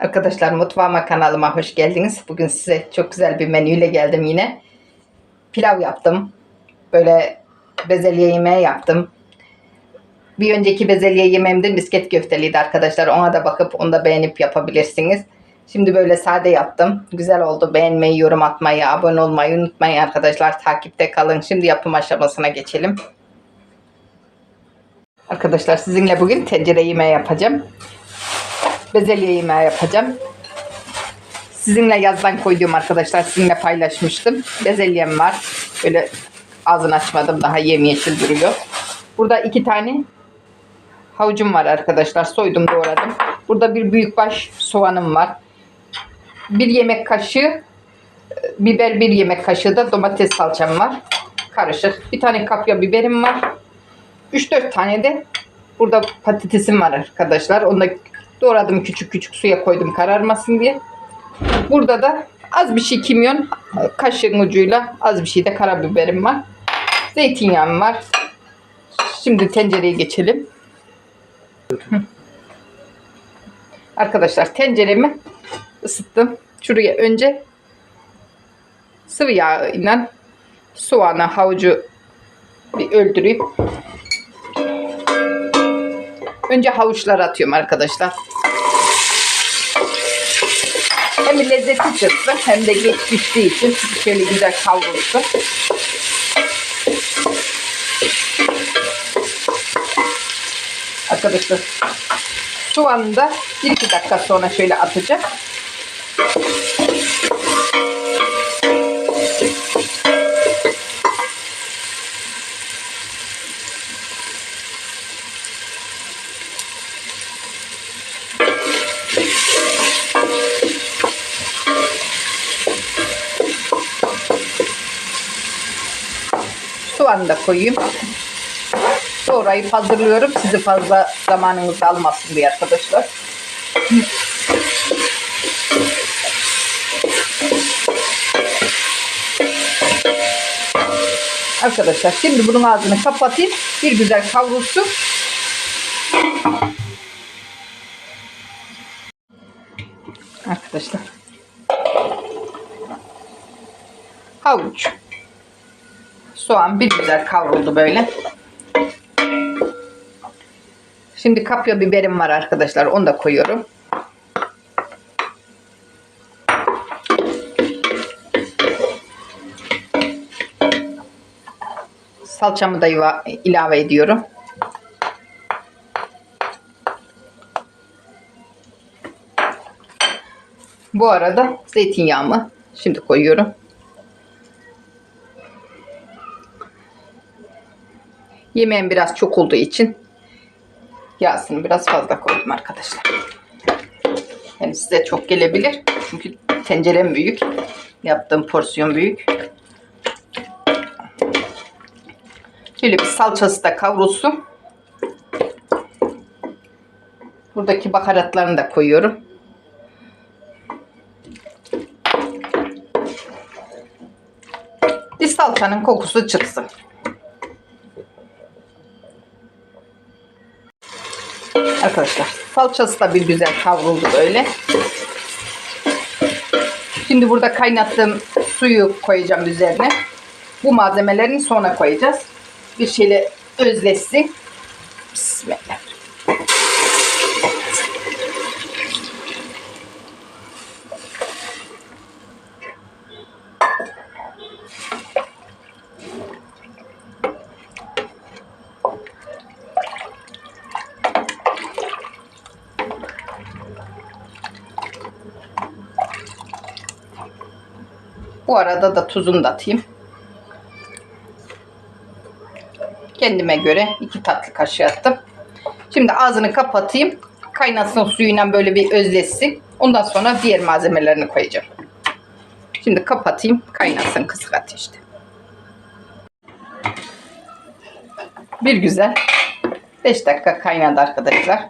Arkadaşlar mutfağıma kanalıma hoş geldiniz. Bugün size çok güzel bir menüyle geldim yine. Pilav yaptım. Böyle bezelye yemeği yaptım. Bir önceki bezelye yemeğimde misket köfteliydi arkadaşlar. Ona da bakıp onu da beğenip yapabilirsiniz. Şimdi böyle sade yaptım. Güzel oldu. Beğenmeyi, yorum atmayı, abone olmayı unutmayın arkadaşlar. Takipte kalın. Şimdi yapım aşamasına geçelim. Arkadaşlar sizinle bugün tencere yemeği yapacağım bezelye yemeği yapacağım. Sizinle yazdan koyduğum arkadaşlar sizinle paylaşmıştım. Bezelyem var. Böyle ağzını açmadım daha yemyeşil duruyor. Burada iki tane havucum var arkadaşlar. Soydum doğradım. Burada bir büyükbaş soğanım var. Bir yemek kaşığı biber bir yemek kaşığı da domates salçam var. Karışık. Bir tane kapya biberim var. 3-4 tane de burada patatesim var arkadaşlar. Onu da Doğradım küçük küçük suya koydum kararmasın diye. Burada da az bir şey kimyon kaşığın ucuyla az bir şey de karabiberim var. Zeytinyağım var. Şimdi tencereye geçelim. Arkadaşlar tenceremi ısıttım. Şuraya önce sıvı yağ ile soğanı, havucu bir öldüreyim. Önce havuçları atıyorum arkadaşlar. Hem lezzeti çıksın hem de geç piştiği için şöyle güzel kavrulsun. Arkadaşlar soğanı da 1-2 dakika sonra şöyle atacağım. Soğanı da koyayım. Doğrayıp hazırlıyorum. Sizi fazla zamanınızı almasın diye arkadaşlar. Arkadaşlar şimdi bunun ağzını kapatayım. Bir güzel kavrulsun. Arkadaşlar. Havuç soğan bir güzel kavruldu böyle. Şimdi kapya biberim var arkadaşlar. Onu da koyuyorum. Salçamı da ilave ediyorum. Bu arada zeytinyağımı şimdi koyuyorum. Yemeğim biraz çok olduğu için yağsını biraz fazla koydum arkadaşlar. Yani size çok gelebilir. Çünkü tencerem büyük. Yaptığım porsiyon büyük. Şöyle bir salçası da kavrulsun. Buradaki baharatlarını da koyuyorum. Salçanın kokusu çıksın. Arkadaşlar salçası da bir güzel kavruldu böyle. Şimdi burada kaynattığım suyu koyacağım üzerine. Bu malzemelerini sonra koyacağız. Bir şeyle özleşsin. Bismillah. Bu arada da tuzunu da atayım. Kendime göre iki tatlı kaşığı attım. Şimdi ağzını kapatayım. Kaynasın suyuyla böyle bir özleşsin. Ondan sonra diğer malzemelerini koyacağım. Şimdi kapatayım. Kaynasın kısık ateşte. Bir güzel 5 dakika kaynadı arkadaşlar.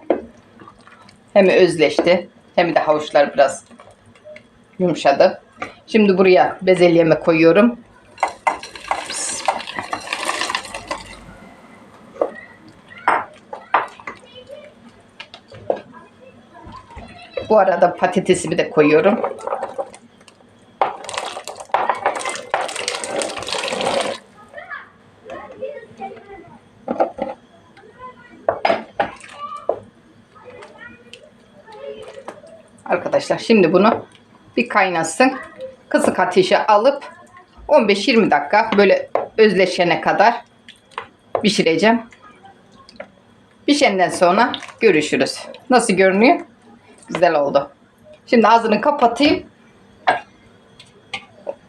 Hem özleşti hem de havuçlar biraz yumuşadı. Şimdi buraya bezelyemi koyuyorum. Bu arada patatesimi de koyuyorum. Arkadaşlar şimdi bunu bir kaynasın. Kısık ateşe alıp 15-20 dakika böyle özleşene kadar pişireceğim. Pişenden sonra görüşürüz. Nasıl görünüyor? Güzel oldu. Şimdi ağzını kapatayım.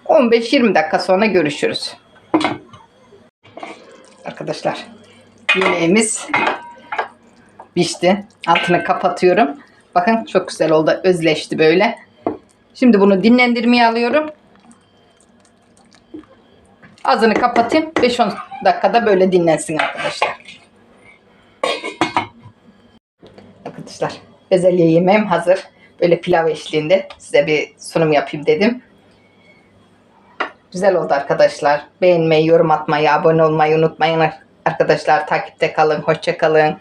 15-20 dakika sonra görüşürüz. Arkadaşlar yemeğimiz pişti. Altını kapatıyorum. Bakın çok güzel oldu. Özleşti böyle. Şimdi bunu dinlendirmeye alıyorum. Ağzını kapatayım. 5-10 dakikada böyle dinlensin arkadaşlar. Arkadaşlar bezelye yemeğim hazır. Böyle pilav eşliğinde size bir sunum yapayım dedim. Güzel oldu arkadaşlar. Beğenmeyi, yorum atmayı, abone olmayı unutmayın arkadaşlar. Takipte kalın. Hoşça kalın.